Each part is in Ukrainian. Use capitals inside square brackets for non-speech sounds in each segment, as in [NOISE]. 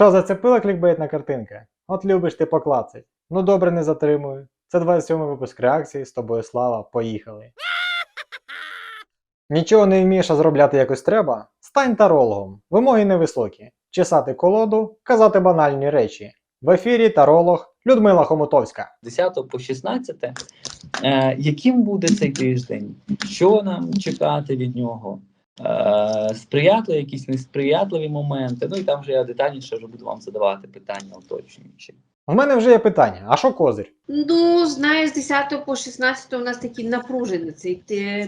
Що, зацепила клікбейтна картинка? От любиш ти поклацать. Ну добре, не затримую. Це 27 випуск реакції, з тобою слава, поїхали. Нічого не вмієш, зробляти якось треба? Стань тарологом. Вимоги невисокі. Чесати колоду, казати банальні речі. В ефірі таролог Людмила Хомутовська. 10 по 16, е, яким буде цей тиждень? Що нам чекати від нього? Е, сприятливі, якісь несприятливі моменти. Ну і там вже я детальніше вже буду вам задавати питання уточнюючі. У мене вже є питання: а що козир? Ну, знаю, з 10 по 16 у нас такий напружений цей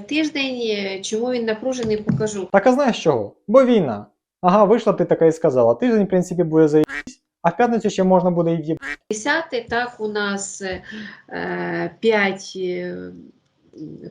тиждень. Чому він напружений, покажу. Так а знаєш чого? Бо війна. Ага, вийшла ти така і сказала. Тиждень, в принципі, буде заїбись, а в п'ятницю ще можна буде і в'їб. 10 так у нас е, 5, е,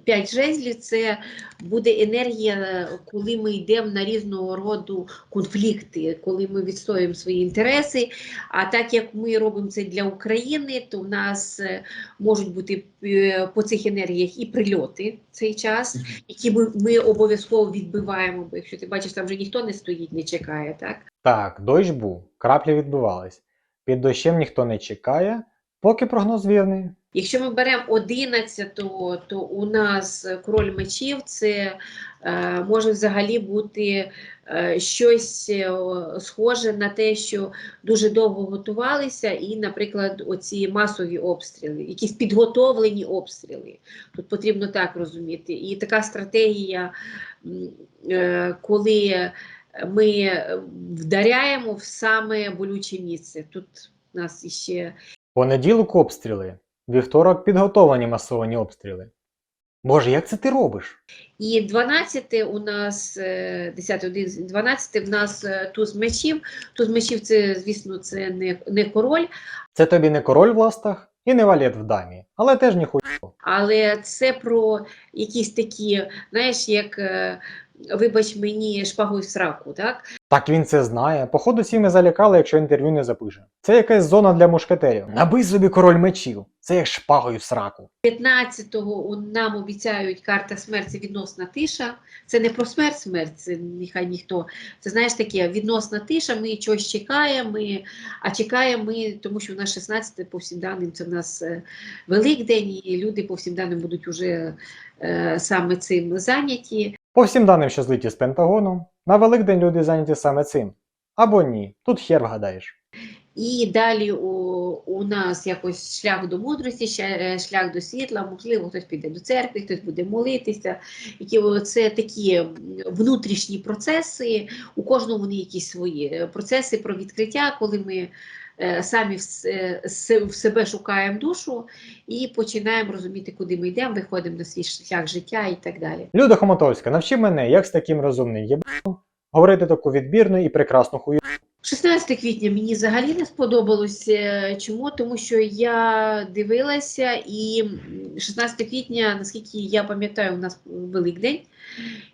5 жезлів це буде енергія, коли ми йдемо на різного роду конфлікти, коли ми відстоюємо свої інтереси. А так як ми робимо це для України, то в нас е, можуть бути е, по цих енергіях і прильоти в цей час, які ми, ми обов'язково відбиваємо. Бо якщо ти бачиш, там вже ніхто не стоїть, не чекає, так? Так, дощ був, краплі відбивались. Під дощем ніхто не чекає, поки прогноз вірний. Якщо ми беремо 11-го, то у нас король мечів це е, може взагалі бути е, щось е, схоже на те, що дуже довго готувалися, і, наприклад, оці масові обстріли, якісь підготовлені обстріли. Тут потрібно так розуміти. І така стратегія, е, коли ми вдаряємо в саме болюче місце. Тут нас іще Понеділок обстріли, вівторок підготовлені масовані обстріли. Боже, як це ти робиш? І 12 у нас е, 10, 11, 12 в нас е, туз мечів. Туз мечів це, звісно, це не, не король, Це тобі не король в ластах і не валет в дамі, але теж ніхуй. але це про якісь такі, знаєш, як е, вибач мені шпагою в сраку, так? Так він це знає. Походу, всі ми залякали, якщо інтерв'ю не запише. Це якась зона для мушкетерів. Набий собі король мечів. Це як шпагою в сраку. 15-го нам обіцяють карта смерті відносна тиша. Це не про смерть, смерть, це нехай ніхто. Це знаєш таке відносна тиша. Ми чогось чекаємо, ми, а чекаємо ми, тому що у нас 16 по всім даним це в нас е, Великдень, і люди по всім даним будуть уже е, саме цим зайняті. По всім даним, що злиті з Пентагону, на Великдень люди зайняті саме цим. Або ні, тут хер вгадаєш. І далі у, у нас якось шлях до мудрості, е, шлях до світла, можливо, хтось піде до церкви, хтось буде молитися. Які це такі внутрішні процеси, у кожного вони якісь свої Е, процеси про відкриття, коли ми самі в, с- е, в себе шукаємо душу і починаємо розуміти, куди ми йдемо, виходимо на свій шлях життя і так далі. Люда Хомотовська, навчи мене, як з таким розумним єбаном говорити таку відбірну і прекрасну хую. 16 квітня мені взагалі не сподобалось. Е, Чому? Тому що я дивилася, і м, 16 квітня, наскільки я пам'ятаю, у нас Великдень,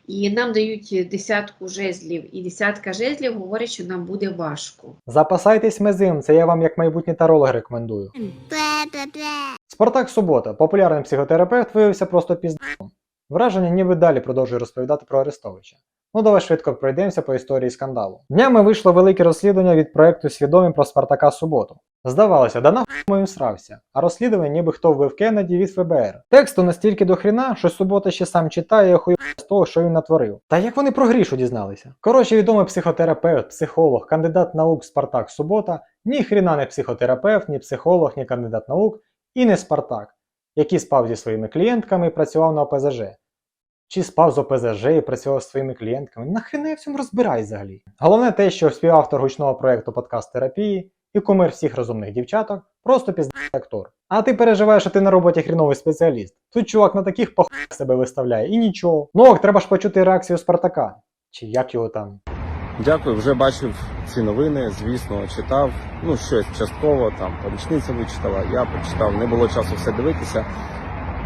і нам дають десятку жезлів. І десятка жезлів говорить, що нам буде важко. Запасайтесь мезим, це я вам як майбутній таролог рекомендую. Спартак Субота, популярний психотерапевт, виявився просто піздом. Враження ніби далі продовжує розповідати про Арестовича. Ну давай швидко пройдемося по історії скандалу. Днями вийшло велике розслідування від проекту Свідомі про Спартака Суботу. Здавалося, да нахуй моїм срався, а розслідування ніби хто вбив Кеннеді від ФБР. Тексту настільки до хріна, що субота ще сам читає і охуєє з того, що він натворив. Та як вони про грішу дізналися? Коротше, відомий психотерапевт, психолог, кандидат наук Спартак Субота, ні хріна не психотерапевт, ні психолог, ні кандидат наук, і не Спартак, який спав зі своїми клієнтками і працював на ОПЗЖ. Чи спав з ОПЗЖ і працював зі своїми клієнтками? Нахрена я в цьому розбираюсь взагалі? Головне те, що співавтор гучного проєкту подкаст терапії і кумир всіх розумних дівчаток просто піздатий актор. А ти переживаєш, що ти на роботі хріновий спеціаліст. Тут чувак на таких похуях себе виставляє і нічого. Ну ок, треба ж почути реакцію Спартака. Чи як його там? Дякую, вже бачив ці новини, звісно, читав. Ну, щось частково, там помічниця вичитала, я почитав, не було часу все дивитися.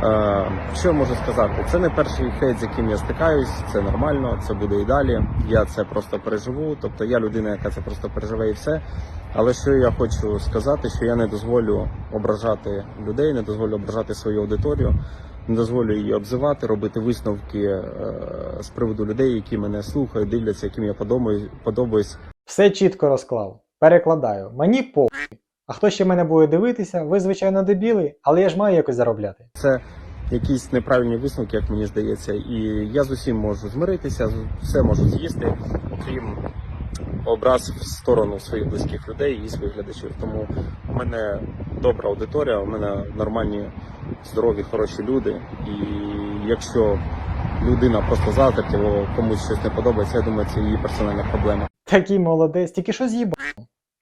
Е, що можу сказати? Це не перший хейт, з яким я стикаюсь, це нормально, це буде і далі. Я це просто переживу. Тобто я людина, яка це просто переживе і все. Але що я хочу сказати, що я не дозволю ображати людей, не дозволю ображати свою аудиторію, не дозволю її обзивати, робити висновки е, з приводу людей, які мене слухають, дивляться, яким я подобаюсь. Все чітко розклав. Перекладаю, мені похуй. А хто ще мене буде дивитися, ви, звичайно, дебіли, але я ж маю якось заробляти. Це якісь неправильні висновки, як мені здається, і я з усім можу змиритися, все можу з'їсти, окрім образ в сторону своїх близьких людей і своїх глядачів. Тому у мене добра аудиторія, у мене нормальні, здорові, хороші люди. І якщо людина просто завтра комусь щось не подобається, я думаю, це її персональна проблема. Такий молодець, тільки що з'їбав.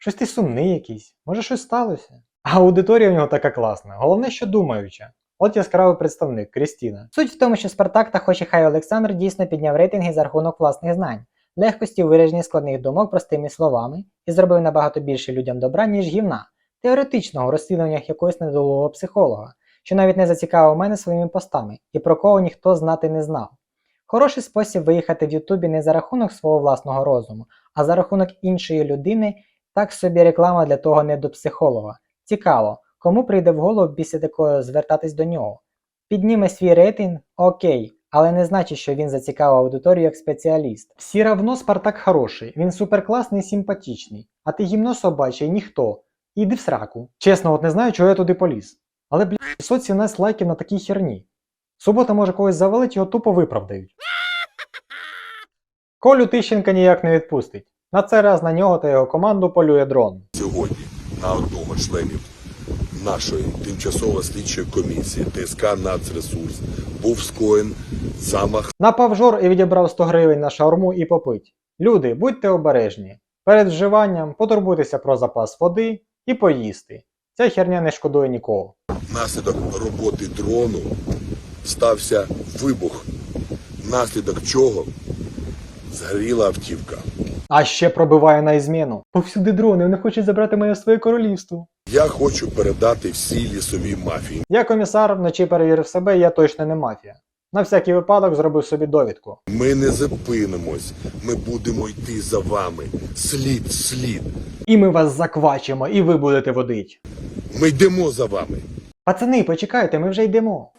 Щось ти сумний якийсь, може щось сталося. А аудиторія в нього така класна, головне, що думаюча. От яскравий представник Крістіна. Суть в тому, що Спартак та хоч і хай Олександр дійсно підняв рейтинги за рахунок власних знань, легкості у вираженні складних думок простими словами і зробив набагато більше людям добра, ніж гівна, теоретичного в розслідуваннях якогось недолугого психолога, що навіть не зацікавив мене своїми постами і про кого ніхто знати не знав. Хороший спосіб виїхати в Ютубі не за рахунок свого власного розуму, а за рахунок іншої людини, так собі реклама для того не до психолога. Цікаво, кому прийде в голову після такого звертатись до нього. Підніме свій рейтинг, окей, але не значить, що він зацікавив аудиторію як спеціаліст. Всі равно Спартак хороший, він суперкласний і симпатичний, а ти гімно собаче і ніхто. Іди в сраку. Чесно, от не знаю, чого я туди поліз. Але, блядь, 517 лайків на такій херні. Субота може когось завалить, його тупо виправдають. Колю Тищенка ніяк не відпустить. На цей раз на нього та його команду полює дрон. Сьогодні на одного з членів нашої тимчасової слідчої комісії ТСК «Нацресурс» був скоєн замах Напав жор і відібрав 100 гривень на шаурму і попить. Люди, будьте обережні. Перед вживанням потурбуйтеся про запас води і поїсти. Ця херня не шкодує нікого. Внаслідок роботи дрону стався вибух, внаслідок чого згоріла автівка. А ще пробиває на ізміну. Повсюди дрони, вони хочуть забрати мене в своє королівство. Я хочу передати всій лісовій мафії Я комісар, вночі перевірив себе, я точно не мафія. На всякий випадок зробив собі довідку. Ми не зупинимось, ми будемо йти за вами. Слід, слід. І ми вас заквачимо, і ви будете водить. Ми йдемо за вами. Пацани, почекайте, ми вже йдемо.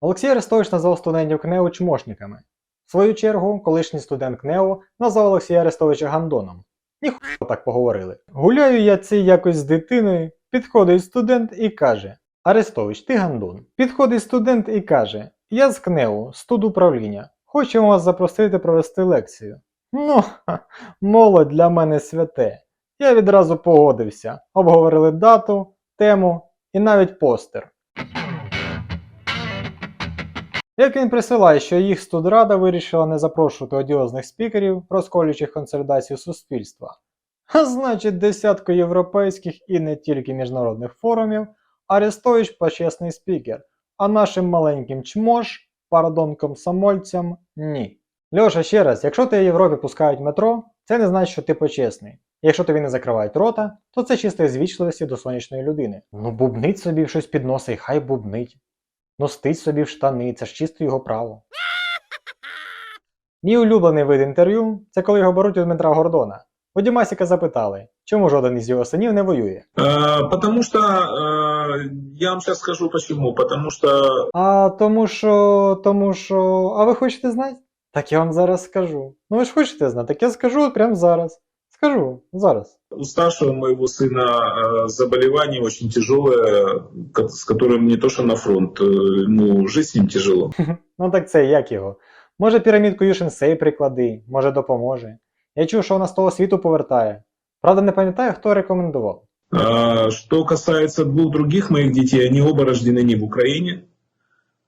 Олексій Арестович назвав студентів КНЕУ чмошниками. В свою чергу, колишній студент КНЕУ назвав Олексія Арестовича Гандоном. Ніхуя так поговорили. Гуляю я цей якось з дитиною, підходить студент і каже: Арестович, ти гандон. Підходить студент і каже: Я з КНЕУ, студ управління. Хочемо вас запросити провести лекцію. Ну, ха, молодь для мене святе. Я відразу погодився. Обговорили дату, тему і навіть постер. Як він присилає, що їх студрада вирішила не запрошувати одіозних спікерів, розколюючих консолідацію суспільства. А значить, десятку європейських і не тільки міжнародних форумів Арестович почесний спікер, а нашим маленьким чмош, пардон комсомольцям, ні. Льоша, ще раз, якщо тебе в Європі пускають метро, це не значить, що ти почесний. Якщо тобі не закривають рота, то це чисто звічливості до сонячної людини. Ну бубнить собі щось під носа і хай бубнить. Ностить собі в штани, це ж чисто його право. Мій улюблений вид інтерв'ю це коли його беруть у Дмитра Гордона. У Дімасіка запитали, чому жоден із його синів не воює. Э, Потому что, э, я вам сейчас скажу почему, потому что А тому що. тому що. А ви хочете знати? Так я вам зараз скажу. Ну ви ж хочете знати, так я скажу прямо зараз. Скажу зараз. у старшего моего сына э, заболевание очень тяжелое, ко- с которым не то что на фронт, э, ну, жить с ним тяжело. [LAUGHS] Ну так це як його? Може пірамідку Юшинсей приклади, може допоможе. Я чув, що вона з того світу повертає. Правда, не пам'ятаю, хто рекомендував. А, Что касается двух других моих детей, они оба рождены не в Украине.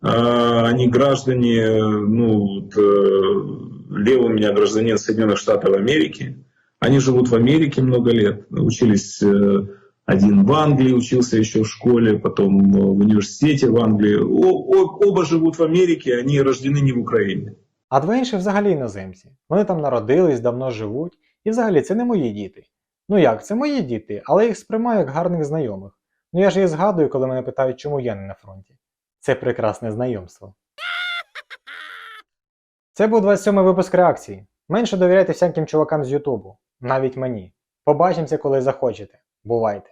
А, Они граждане, ну, вот, э, Лев у меня гражданин Соединенных Штатов Америки. Они живут в Америке много лет. Учились э, один в Англии, учился еще в школе, потом э, в университете в Англии. О- о- Оба живут в Америке, они рождены не в Украине. А два інших взагалі іноземці. Вони там народились, давно живуть. І взагалі це не мої діти. Ну як, це мої діти, але я їх сприймаю як гарних знайомих. Ну я ж їх згадую, коли мене питають, чому я не на фронті. Це прекрасне знайомство. Це був 27-й випуск реакції. Менше довіряйте всяким чувакам з Ютубу, навіть мені. Побачимося, коли захочете. Бувайте!